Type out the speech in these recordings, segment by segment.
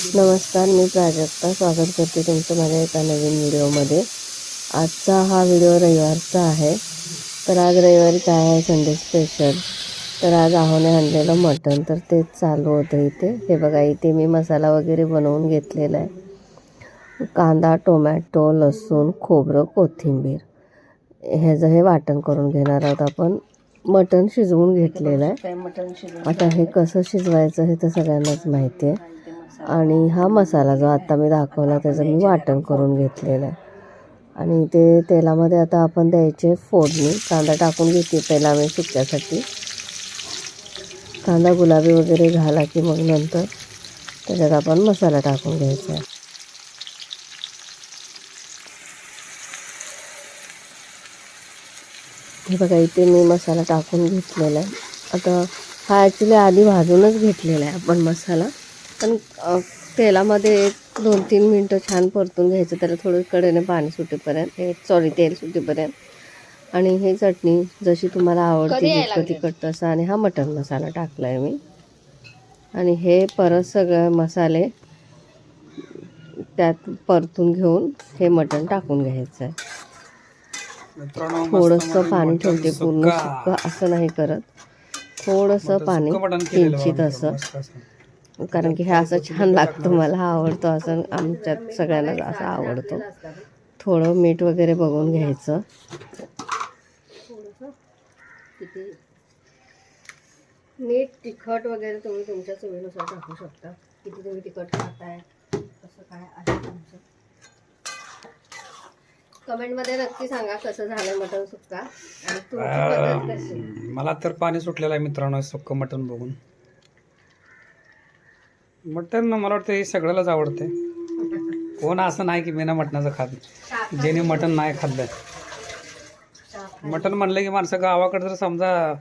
नमस्कार मी प्राजक्ता. स्वागत करते तुमचं माझ्या एका नवीन व्हिडिओमध्ये. आजचा हा व्हिडिओ रविवारचा आहे. तर आज रविवारी काय आहे संडे स्पेशल तर आज आहोने आणलेलं मटण तर तेच चालू होतं इथे. हे बघा इथे मी मसाला वगैरे बनवून घेतलेला आहे. कांदा टोमॅटो लसूण खोबरं कोथिंबीर. ह्याचं हे वाटण करून घेणार आहोत आपण. मटण शिजवून घेतलेलं आहे. मटण आता हे कसं शिजवायचं हे तर सगळ्यांनाच माहिती आहे. आणि हा मसाला जो आत्ता मी दाखवला त्याचं मी वाटण करून घेतलेलं आहे. आणि ते तेलामध्ये आता आपण द्यायचे फोडणी. कांदा टाकून घेते पहिला मी सुक्यासाठी. कांदा गुलाबी वगैरे झाला की मग नंतर त्याच्यात आपण मसाला टाकून घ्यायचा आहे. हे बघा इथे मी मसाला टाकून घेतलेला आहे. आता हा ॲक्च्युली आधी भाजूनच घेतलेला आहे आपण मसाला. पण तेलामध्ये एक दोन तीन मिनटं छान परतून घ्यायचं. त्याला थोडं कडेने पाणी सुटेपर्यंत हे सॉरी तेल सुटेपर्यंत. आणि हे चटणी जशी तुम्हाला आवडते जितकं तिखट तसं आणि हा मटण मसाला टाकला आहे मी. आणि हे परत सगळे मसाले त्यात परतून घेऊन हे मटण टाकून घ्यायचं आहे थोडंसं पाणी ठेवते पूर्ण सुक्क असं नाही करत. थोडंसं पाणी किंचित असं. कारण की हे असं छान लागतं मला आवडतं असं आमच्यात सगळ्यांना असं आवडतो. थोडं मीठ वगैरे बघून घ्यायचं. मीठ तिखट वगैरे तुम्ही तुमच्या चवीनुसार टाकू शकता. किती तुम्ही तिखट खाताय कसं काय आहे तुमचं कमेंटमध्ये नक्की सांगा कसं झालं मटण सुक्का. आणि तुमची पद्धत कशी? मला तर पाणी सुटलेलं आहे मित्रांनो सुक्क मटण बघून. मटण मला वाटतं हे सगळ्यालाच आवडते कोण असं नाही की बिना मटणाचं खात ज्याने मटण नाही खाल्लं मटण म्हणलं की माणसं गावाकडे जर समजा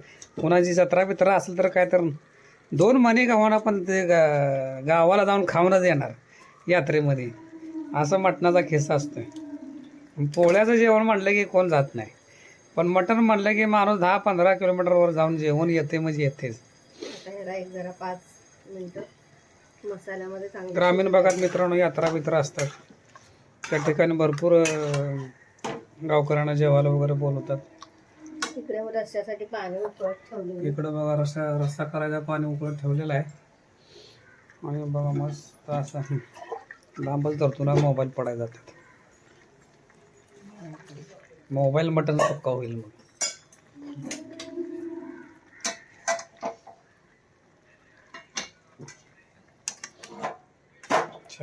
कोणाची जत्रा बित्रा असेल तर काय तर दोन मनी गावाना पण ते गा- गावाला जाऊन खाऊनच येणार यात्रेमध्ये. असं मटणाचा खिस्सा असतोय. पोळ्याचं जेवण म्हणलं की कोण जात नाही. पण मटण म्हणलं की माणूस दहा पंधरा किलोमीटरवर जाऊन जेवण येते म्हणजे येतेच. जरा पाच मिनटं. मसाल्यामध्ये चांगलं ग्रामीण भागात मित्रांनो यात्रा बित्रा असतात. त्या ठिकाणी भरपूर अं, गावकऱ्यांना जेवायला वगैरे बोलवतात. इकडे मग रस्त्यासाठी पाणी उकळत ठेवले इकडं बघा रस्ता रस्ता करायचा पाणी उकळत ठेवलेलं आहे. आणि बघा मस्त असं लांबच धरतो ना मोबाईल पडायला जातात. मोबाईल मटन पक्का होईल मग.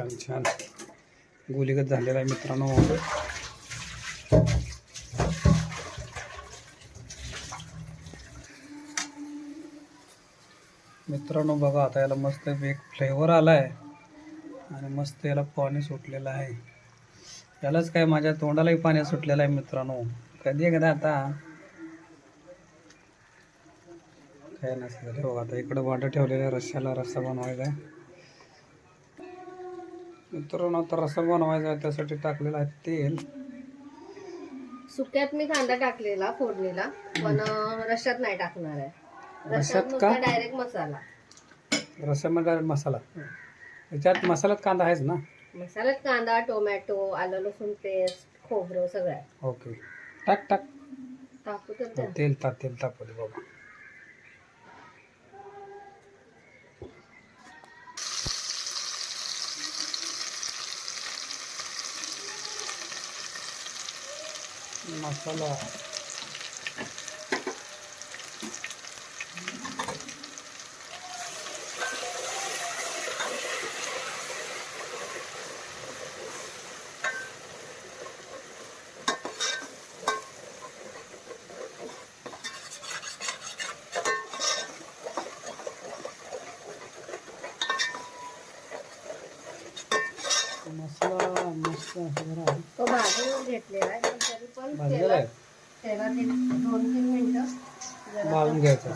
छान छान. गोलीगत झालेला आहे मित्रांनो. मित्रांनो बघा आता याला मस्त एक फ्लेवर आला आहे आणि मस्त याला पाणी सुटलेलं आहे. यालाच काय माझ्या तोंडालाही पाणी सुटलेलं आहे मित्रांनो. कधी एकदा आता काय नसतं बघा आता इकडं वाटं ठेवलेलं आहे रस्स्याला रस्सा बनवायचा आहे. मित्रांनो आता रस्सा बनवायचा आहे त्यासाठी टाकलेलं आहे तेल. सुक्यात मी कांदा टाकलेला फोडणीला पण रश्यात नाही टाकणार आहे. रश्यात का? डायरेक्ट मसाला. रस्स्यामध्ये मसाला. त्याच्यात मसाल्यात कांदा आहेच ना? मसाल्यात कांदा टोमॅटो आलं लसूण पेस्ट खोबरं सगळं आहे. ओके. टाक टाक. टाकू तर. तेल टाक तेल टाकू दे बाबा. मसाला मसाला मस्त तो भाजून घेतलेला आहे पण तरी पण भाजलेला आहे दोन तीन भाजून घ्यायचं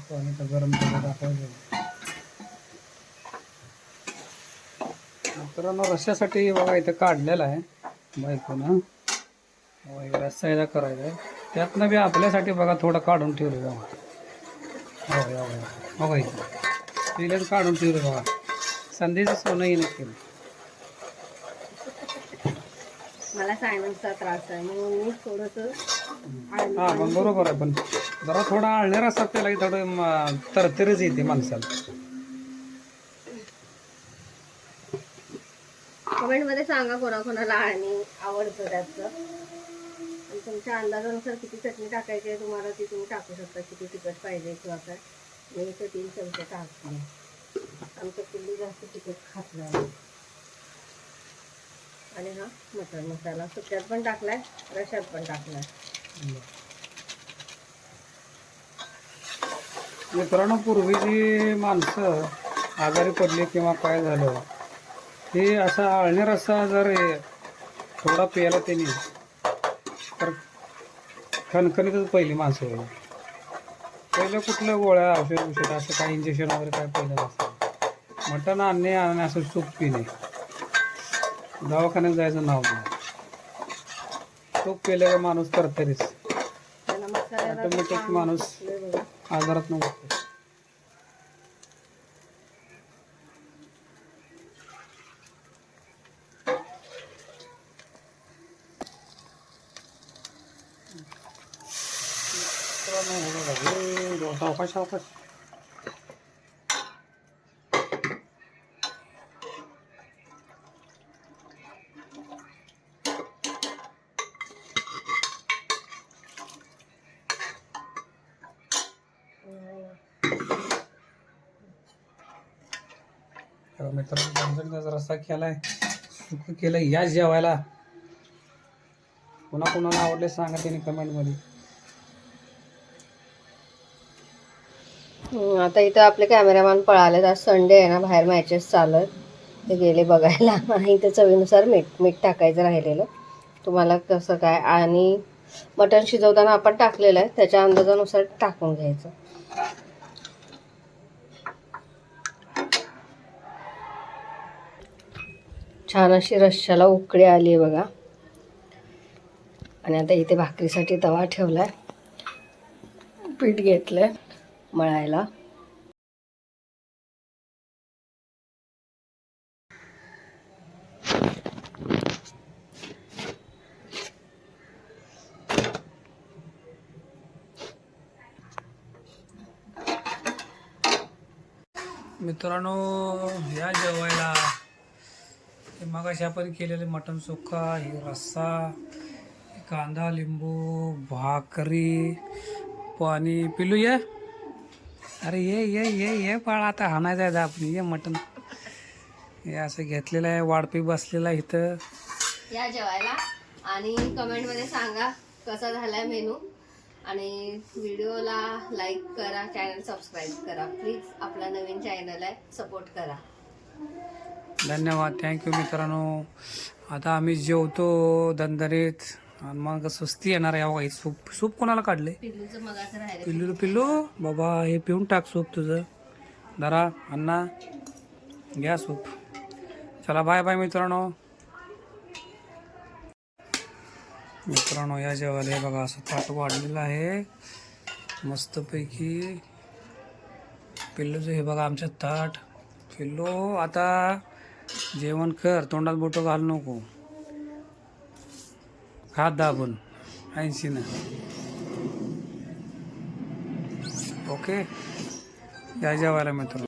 पाणी तर गरम करून टाकायचं मित्रांनो रश्श्यासाठी बघा इथं काढलेलं आहे बायकोनं. रस्सा याचा करायचा आहे. त्यातनं बी आपल्यासाठी बघा थोडं काढून ठेवलं बघा हो बघा इथं. पहिल्याच काढून ठेवलं बघा संधीचं सोनं येणं केलं. मला सायनसचा त्रास आहे म्हणून मी थोडंसं हा मग बरोबर आहे पण जरा थोडा आळणेर असतात त्याला की थोडं तरतरीच येते माणसाला. कमेंटमध्ये सांगा कोणाकोणाला आणि आवडतं त्याचं. आणि तुमच्या अंदाजानुसार किती चटणी टाकायची आहे तुम्हाला ती तुम्ही टाकू शकता किती तिखट पाहिजे किंवा काय. मी इथे तीन चमचे टाकले आमचं पिल्ली जास्त तिखट खात नाही. आणि हा मटण मसाला. सुक्यात पण टाकलाय रशात पण टाकलाय. मित्रांनो पूर्वीची माणसं आजारी पडली किंवा काय झालं ते असा आळणी रस्सा जर थोडा प्यायला त्यांनी तर खणखणीतच पहिली माणसं होईल पहिलं कुठलं गोळ्या औषध औषध असं काही इंजेक्शन वगैरे काय पहिलं नसतं. मटण आणणे आणि असं सूप पिणे. दवाखान्यात जायचं नाव नाही. सूप पिलं का माणूस तरतरीच. मसाल्याला ऑटोमॅटिक माणूस. आजारात नव्हतं सावकाश सावकाश मित्रांनो झणझणीचा रस्सा केलाय सुख केलं या जेवायला. पुन्हा कोणाला आवडले सांगा त्यांनी कमेंटमध्ये आता इथं आपले कॅमेरामॅन पळालेत. आज संडे आहे ना बाहेर मॅचेस चालू आहेत ते गेले बघायला. आणि इथं चवीनुसार मीठ मीठ टाकायचं राहिलेलं. तुम्हाला कसं काय? आणि मटण शिजवताना आपण टाकलेलं आहे. त्याच्या अंदाजानुसार टाकून घ्यायचं. छान अशी रश्श्याला उकळी आली आहे बघा. आणि आता इथे भाकरीसाठी तवा ठेवला आहे पीठ घेतलं आहे मळायला? मित्रांनो या जेवायला मागाशी आपण केलेले मटण सुक्का हे रस्सा कांदा लिंबू भाकरी पाणी. पिलू ये? अरे ये ये ये ये बाळ आता हाणायचं आहे आपण ये मटण. हे असं घेतलेलं आहे वाढपी बसलेला आहे इथं. या जेवायला आणि कमेंटमध्ये सांगा कसा झालाय मेनू. आणि व्हिडिओला लाईक करा चॅनल सबस्क्राईब करा. प्लीज आपला नवीन चॅनल आहे सपोर्ट करा. धन्यवाद. थँक्यू मित्रांनो. आता आम्ही जेवतो दंदरीत आणि मग सुस्ती येणार आहे. अहो, हे सूप सूप कोणाला काढले पिल्लूचं मगाचं राहिलं पिल्लू पिल्लू बाबा हे पिऊन टाक सूप तुझं. धरा अण्णा घ्या सूप. चला बाय बाय मित्रांनो. मित्रांनो या जेवायला हे बघा असं ताट वाढलेलं आहे. मस्तपैकी पिल्लूचं हे बघा आमचं ताट. पिल्लू आता जेवण कर. तोंडात बोटं घाल नको. खात दाबून ऐंशीनं. ओके? या जेवायला मित्र